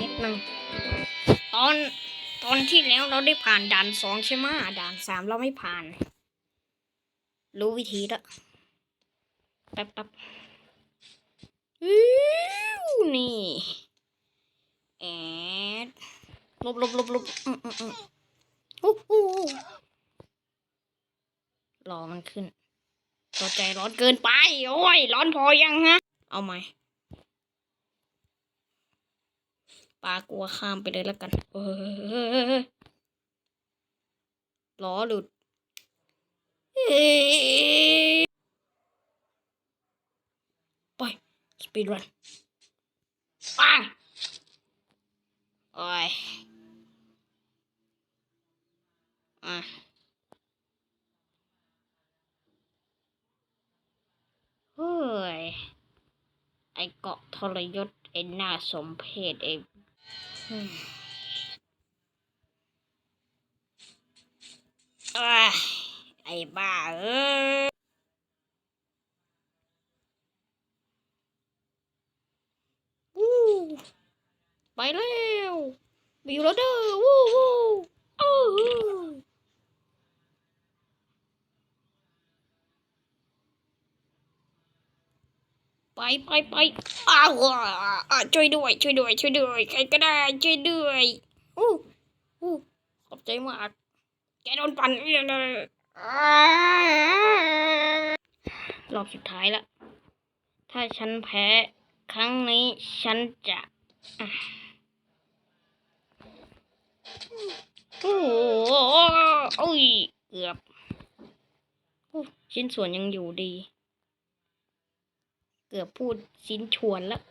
นิดนึงตอนตอนที่แล้วเราได้ผ่านด่านสองใช่ไหมด่านสามเราไม่ผ่าน รู้วิธีแล้วแป๊บแป๊บนี่แอดลบลบลบลบอืมอืมอืมอู้หูรอมันขึ้นตัวใจร้อนเกินไป โอ้ย ร้อนพอยังฮะ เอาไหม ปลากลัวข้ามไปเลยแล้วกันเออล้อหลุดไปสปีดรันปังโอ้ยอะเฮ้ย ไอเกาะทรยศไอหน้าสมเพศไอ ไอ้บ้าเอ้ยวู้ไปแล้วบิวแล้วเด้อวู้วู้อ้ว ไปไปไปอ้าวช่วยด้วย ช่วยด้วย ช่วยด้วย ใครก็ได้ ช่วยด้วยอู้อู้ขอบใจมาก แกโดนปั่นเลยรอบสุดท้ายละ ถ้าฉันแพ้ครั้งนี้ฉันจะโอ้โหโอ้ยเกือบชิ้นส่วนยังอยู่ดี เกือบพูดชิ้นชวนแล้ว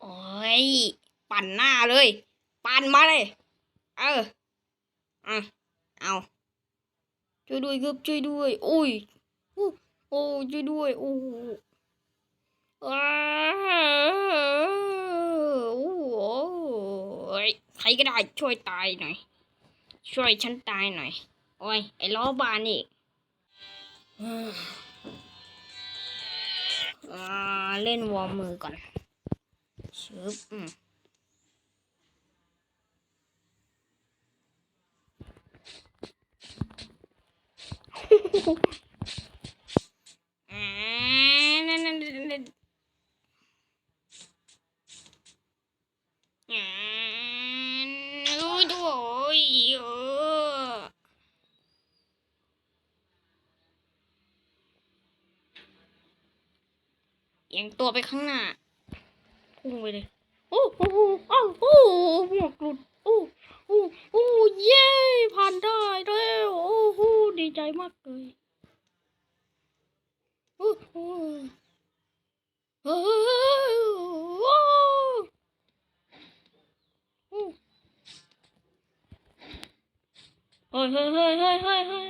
โอ้ย ปั่นหน้าเลย ปั่นมาเลย เอออะเอาช่วยด้วยครับช่วยด้วย โอ้ย โอ้ช่วยด้วย โอ้ยใครก็ได้ช่วยตายหน่อย ช่วยฉันตายหน่อย โอ้ย ไอ้ล้อบานอีก เล่นวอร์มมือก่อนชึบอืม อ่านั่นนั่นนั่นนั่นอ่าโอ้ยโอ้ยเออ เอียงตัวไปข้างหน้าพุ่งไปเลยโอ้โหอ้าวโอ้หมวกหลุดโอ้โอ้โอ้เย้ผ่านได้แล้วโอ้โหดีใจมากเลยโอ้โหโอ้โหเฮ้ยเฮ้ยเฮ้ยเฮ้ยเฮ้ยเฮ้ย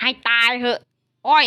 ให้ตายเถอะ โอ้ย